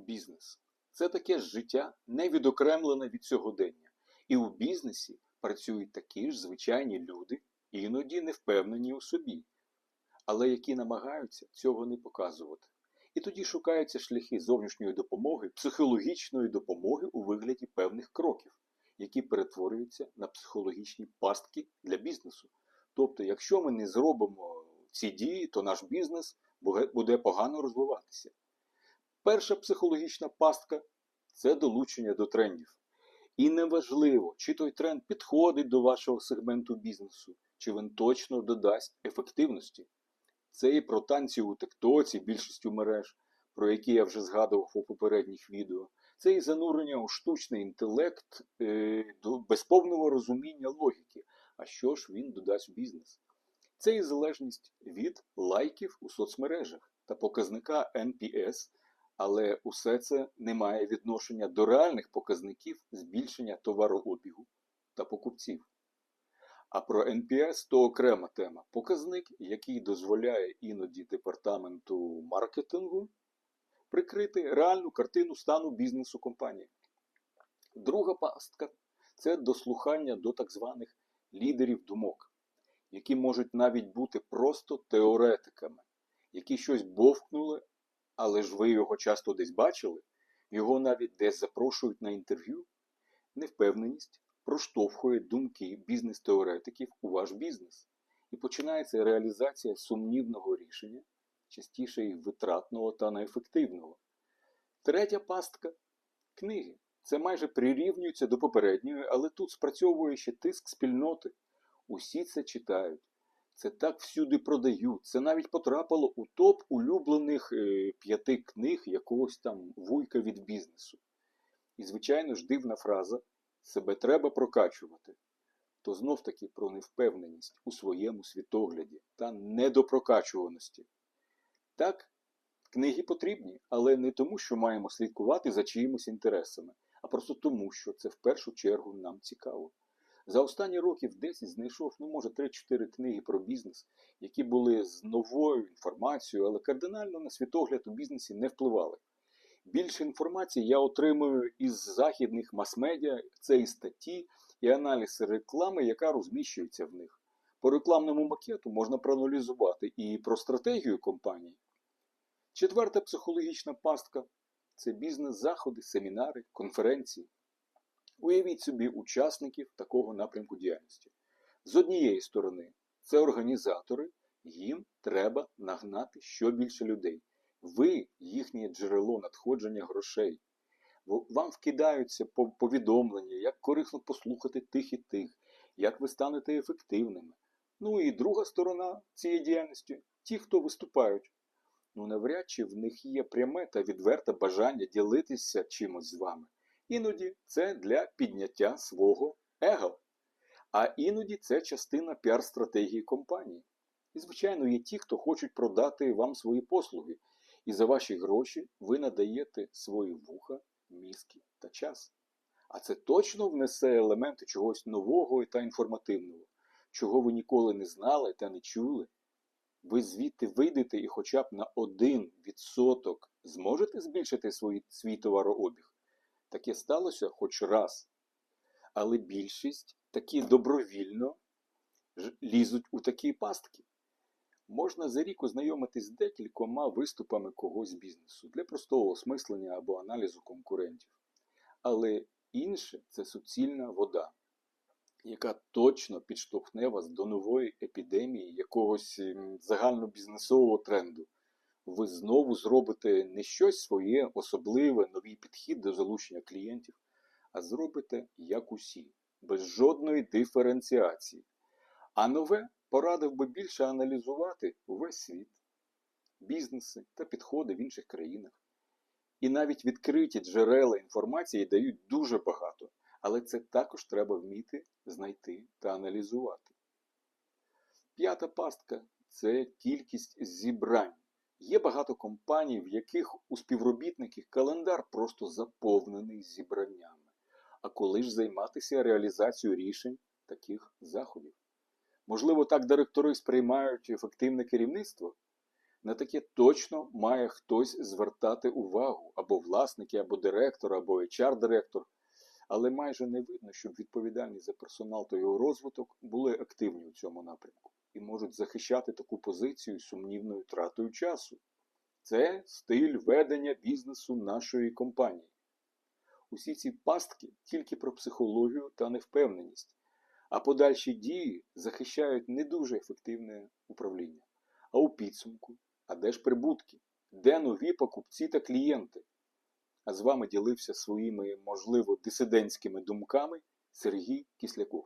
Бізнес це таке ж життя, не відокремлене від сьогодення. І у бізнесі працюють такі ж звичайні люди, іноді не впевнені у собі, але які намагаються цього не показувати. І тоді шукаються шляхи зовнішньої допомоги, психологічної допомоги у вигляді певних кроків, які перетворюються на психологічні пастки для бізнесу. Тобто, якщо ми не зробимо ці дії, то наш бізнес буде погано розвиватися. Перша психологічна пастка це долучення до трендів. І неважливо, чи той тренд підходить до вашого сегменту бізнесу, чи він точно додасть ефективності. Це і про танці у тектоці, більшістю мереж, про які я вже згадував у попередніх відео. Це і занурення у штучний інтелект е, до без повного розуміння логіки. А що ж він додасть в бізнес? Це і залежність від лайків у соцмережах та показника NPS, але усе це не має відношення до реальних показників збільшення товарообігу та покупців. А про NPS то окрема тема. Показник, який дозволяє іноді департаменту маркетингу прикрити реальну картину стану бізнесу компанії. Друга пастка це дослухання до так званих лідерів думок, які можуть навіть бути просто теоретиками, які щось бовкнули, але ж ви його часто десь бачили, його навіть десь запрошують на інтерв'ю. Невпевненість проштовхує думки бізнес-теоретиків у ваш бізнес. І починається реалізація сумнівного рішення, частіше і витратного та неефективного. Третя пастка книги. Це майже прирівнюється до попередньої, але тут спрацьовує ще тиск спільноти. Усі це читають. Це так всюди продають. Це навіть потрапило у топ улюблених е, п'яти книг якогось там вуйка від бізнесу. І, звичайно ж, дивна фраза себе треба прокачувати. То знов таки про невпевненість у своєму світогляді та недопрокачуваності. Так, книги потрібні, але не тому, що маємо слідкувати за чиїмись інтересами, а просто тому, що це в першу чергу нам цікаво. За останні років 10 знайшов, ну, може, 3-4 книги про бізнес, які були з новою інформацією, але кардинально на світогляд у бізнесі не впливали. Більше інформації я отримую із західних мас-медіа, це і статті, і аналіз реклами, яка розміщується в них. По рекламному макету можна проаналізувати і про стратегію компанії. Четверта психологічна пастка це бізнес-заходи, семінари, конференції. Уявіть собі учасників такого напрямку діяльності. З однієї сторони, це організатори, їм треба нагнати що більше людей. Ви їхнє джерело надходження грошей. Вам вкидаються повідомлення, як корисно послухати тих і тих, як ви станете ефективними. Ну і друга сторона цієї діяльності ті, хто виступають. Ну навряд чи в них є пряме та відверте бажання ділитися чимось з вами. Іноді це для підняття свого его. А іноді це частина піар-стратегії компанії. І, звичайно, є ті, хто хочуть продати вам свої послуги, і за ваші гроші ви надаєте свої вуха, мізки та час. А це точно внесе елементи чогось нового та інформативного, чого ви ніколи не знали та не чули. Ви звідти вийдете і хоча б на 1% зможете збільшити свій, свій товарообіг. Таке сталося хоч раз. Але більшість такі добровільно лізуть у такі пастки. Можна за рік ознайомитись з декількома виступами когось бізнесу для простого осмислення або аналізу конкурентів. Але інше це суцільна вода, яка точно підштовхне вас до нової епідемії якогось загальнобізнесового тренду. Ви знову зробите не щось своє особливе, новий підхід до залучення клієнтів, а зробите як усі, без жодної диференціації. А нове порадив би більше аналізувати увесь світ, бізнеси та підходи в інших країнах. І навіть відкриті джерела інформації дають дуже багато, але це також треба вміти знайти та аналізувати. П'ята пастка це кількість зібрань. Є багато компаній, в яких у співробітників календар просто заповнений зібраннями. А коли ж займатися реалізацією рішень таких заходів? Можливо, так директори сприймають ефективне керівництво? На таке точно має хтось звертати увагу або власники, або директор, або HR-директор. Але майже не видно, щоб відповідальні за персонал та його розвиток були активні у цьому напрямку і можуть захищати таку позицію сумнівною тратою часу. Це стиль ведення бізнесу нашої компанії. Усі ці пастки тільки про психологію та невпевненість, а подальші дії захищають не дуже ефективне управління. А у підсумку, а де ж прибутки? Де нові покупці та клієнти? А з вами ділився своїми, можливо, дисидентськими думками Сергій Кисляков.